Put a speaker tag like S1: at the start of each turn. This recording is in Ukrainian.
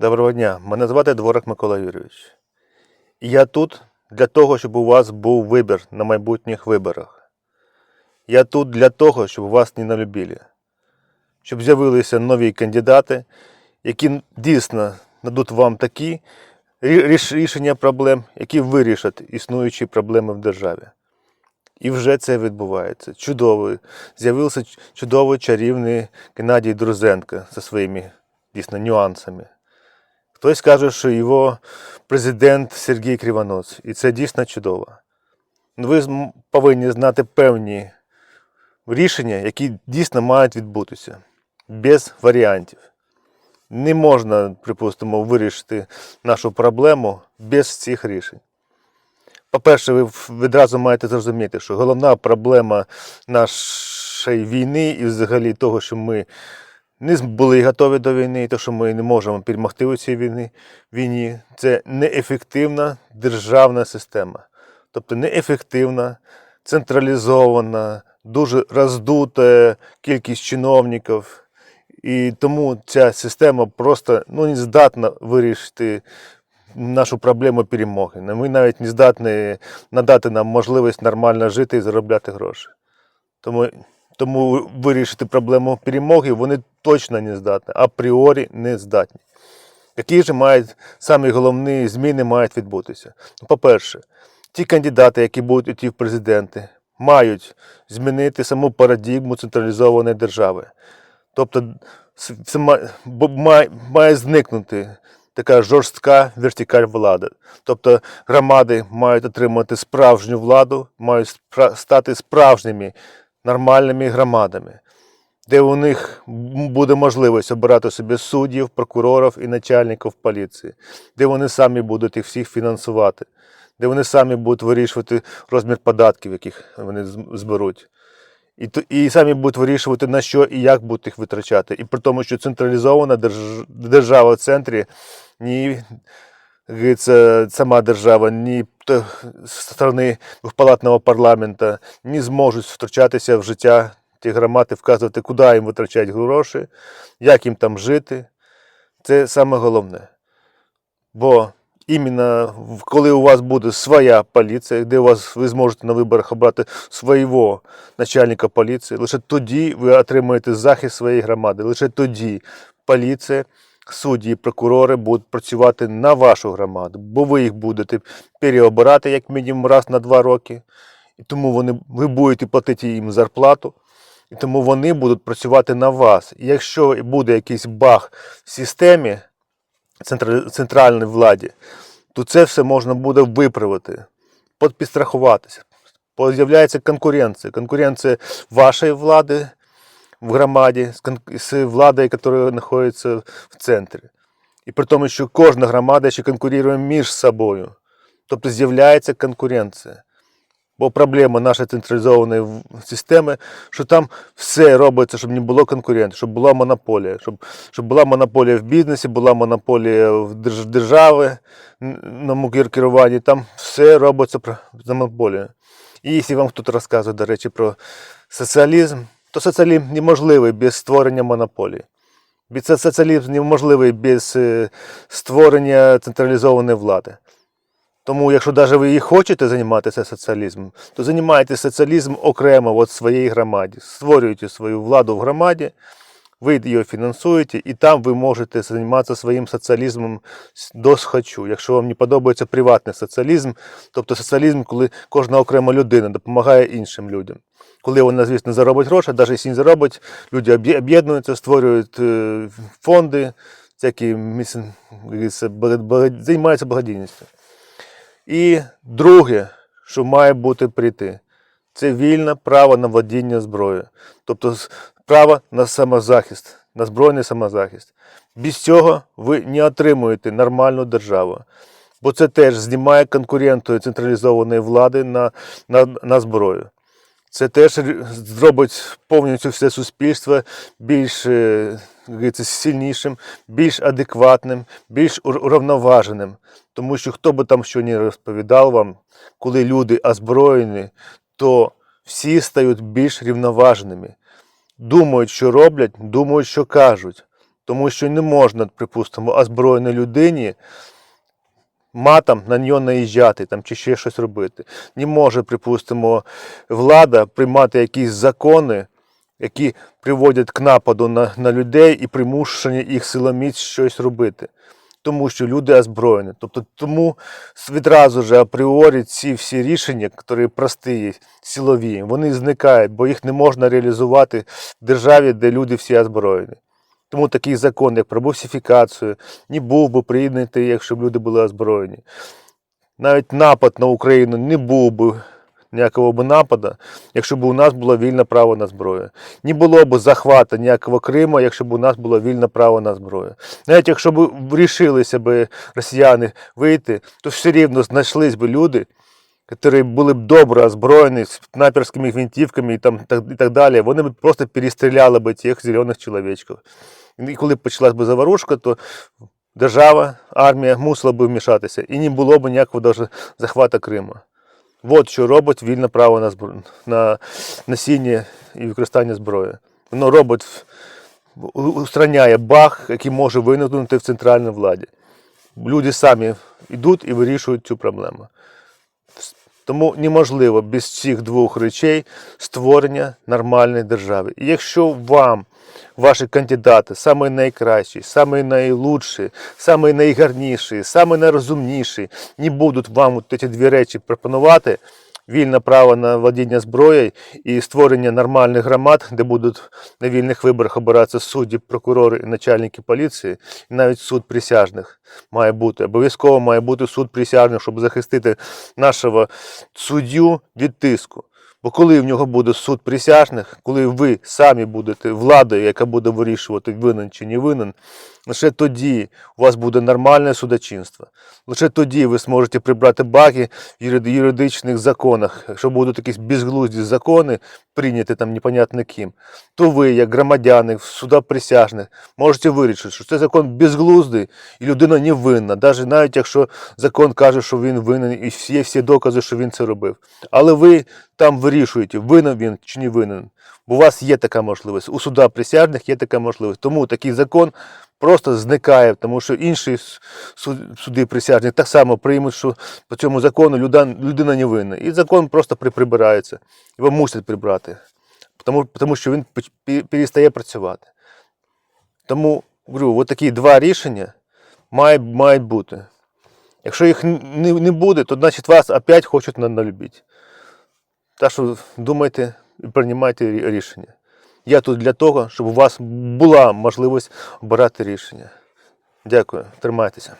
S1: Доброго дня, мене звати Дворик Микола Юрійович. Я тут для того, щоб у вас був вибір на майбутніх виборах. Я тут для того, щоб вас не налюбили. Щоб з'явилися нові кандидати, які дійсно дадуть вам такі рішення проблем, які вирішать існуючі проблеми в державі. І вже це відбувається. Чудовий. З'явився чудовий чарівний Геннадій Друзенко зі своїми дійсно нюансами. Хтось каже, що його президент Сергій Кривоноць, і це дійсно чудово. Ну, Ви повинні знати певні рішення, які дійсно мають відбутися, без варіантів. Не можна, припустимо, вирішити нашу проблему без цих рішень. По-перше, ви відразу маєте зрозуміти, що головна проблема нашої війни і взагалі того, що ми не були готові до війни, і те, що ми не можемо перемогти у цій війні, війні, це неефективна державна система. Тобто неефективна, централізована, дуже роздута кількість чиновників. І тому ця система просто ну, не здатна вирішити нашу проблему перемоги. Ми навіть не здатні надати нам можливість нормально жити і заробляти гроші. Тому, тому вирішити проблему перемоги вони точно не здатні, апріорі не здатні. Які ж мають самі головні зміни мають відбутися? Ну, По-перше, ті кандидати, які будуть йти в президенти, мають змінити саму парадігму централізованої держави. Тобто має, має зникнути така жорстка вертикаль влади. Тобто громади мають отримати справжню владу, мають стати справжніми нормальними громадами, де у них буде можливість обирати собі суддів, прокурорів і начальників поліції, де вони самі будуть їх всіх фінансувати, де вони самі будуть вирішувати розмір податків, яких вони зберуть. І, і самі будуть вирішувати, на що і як будуть їх витрачати. І при тому, що централізована держ- держава в центрі, ні говориться, сама держава, ні сторони двохпалатного парламенту не зможуть втручатися в життя тих громад і вказувати, куди їм витрачати гроші, як їм там жити. Це саме головне. Бо іменно коли у вас буде своя поліція, де у вас ви зможете на виборах обрати свого начальника поліції, лише тоді ви отримаєте захист своєї громади. Лише тоді поліція, судді, і прокурори будуть працювати на вашу громаду, бо ви їх будете переобирати як мінімум раз на два роки. І тому вони, ви будете платити їм зарплату, і тому вони будуть працювати на вас. І якщо буде якийсь баг в системі центра- центральній владі, то це все можна буде виправити, підстрахуватися. З'являється конкуренція. Конкуренція вашої влади в громаді з, владою, яка знаходиться в центрі. І при тому, що кожна громада ще конкурує між собою. Тобто з'являється конкуренція. Бо проблема нашої централізованої системи, що там все робиться, щоб не було конкурентів, щоб була монополія, щоб, щоб була монополія в бізнесі, була монополія в держ- держави на керуванні, там все робиться за монополію. І якщо вам хтось розказує, до речі, про соціалізм, то соціалізм неможливий без створення монополії. Соціалізм неможливий без е, створення централізованої влади. Тому, якщо навіть ви і хочете займатися соціалізмом, то займайтеся соціалізмом окремо в своїй громаді. Створюйте свою владу в громаді, ви її фінансуєте, і там ви можете займатися своїм соціалізмом с- до схочу. Якщо вам не подобається приватний соціалізм, тобто соціалізм, коли кожна окрема людина допомагає іншим людям. Коли вона, звісно, заробить гроші, навіть якщо не заробить, люди об'єднуються, створюють е, фонди, всякі займаються благодійністю. І друге, що має бути прийти, це вільне право на владіння зброєю. Тобто право на самозахист, на збройний самозахист. Без цього ви не отримуєте нормальну державу. Бо це теж знімає конкуренту централізованої влади на, на, на зброю. Це теж зробить повністю все суспільство більш е, сильнішим, більш адекватним, більш уравноваженим. Тому що хто би там що не розповідав вам, коли люди озброєні, то всі стають більш рівноваженими. Думають, що роблять, думають, що кажуть. Тому що не можна, припустимо, озброєній людині матом на нього наїжджати там, чи ще щось робити. Не може, припустимо, влада приймати якісь закони, які приводять к нападу на, на людей і примушення їх силоміць щось робити. Тому що люди озброєні. Тобто тому відразу ж апріорі ці всі рішення, які прості, силові, вони зникають, бо їх не можна реалізувати в державі, де люди всі озброєні. Тому такий закон, як про бусифікацію, не був би прийнятий, якщо б люди були озброєні. Навіть напад на Україну не був би ніякого б нападу, якщо б у нас було вільне право на зброю. Не було б захвату ніякого Криму, якщо б у нас було вільне право на зброю. Навіть якщо б вирішилися б росіяни вийти, то все рівно знайшлись б люди, які були б добре озброєні з снайперськими гвинтівками і, там, і так далі. Вони б просто перестріляли б тих зелених чоловічків. І коли б почалась би заворушка, то держава, армія мусила б вмішатися і не було б ніякого даже захвату Криму. От що робить вільне право на, збро... на насіння і використання зброї. Воно робить, устраняє баг, який може виникнути в центральній владі. Люди самі йдуть і вирішують цю проблему. Тому неможливо без цих двох речей створення нормальної держави. І якщо вам ваші кандидати самі найкращі, самі найлучші, самі найгарніші, самі найрозумніші не будуть вам ці дві речі пропонувати, вільне право на владіння зброєю і створення нормальних громад, де будуть на вільних виборах обиратися судді, прокурори і начальники поліції, і навіть суд присяжних має бути. Обов'язково має бути суд присяжних, щоб захистити нашого суддю від тиску. Бо коли в нього буде суд присяжних, коли ви самі будете владою, яка буде вирішувати, винен чи не винен, лише тоді у вас буде нормальне судочинство. Лише тоді ви зможете прибрати баги в юридичних законах. Якщо будуть якісь безглузді закони, прийняті там непонятно ким, то ви, як громадяни в судах присяжних, можете вирішити, що цей закон безглуздий і людина не винна, навіть навіть якщо закон каже, що він винен, і є всі докази, що він це робив. Але ви там вирішуєте, винен він чи не винен. Бо у вас є така можливість. У суда присяжних є така можливість. Тому такий закон просто зникає, тому що інші суди присяжні так само приймуть, що по цьому закону людина, не винна. І закон просто прибирається. Його мусять прибрати, тому, тому що він перестає працювати. Тому говорю, от два рішення мають, мають бути. Якщо їх не, буде, то значить вас опять хочуть на- налюбити. Так що думайте і приймайте рішення. Я тут для того, щоб у вас була можливість обирати рішення. Дякую, тримайтеся.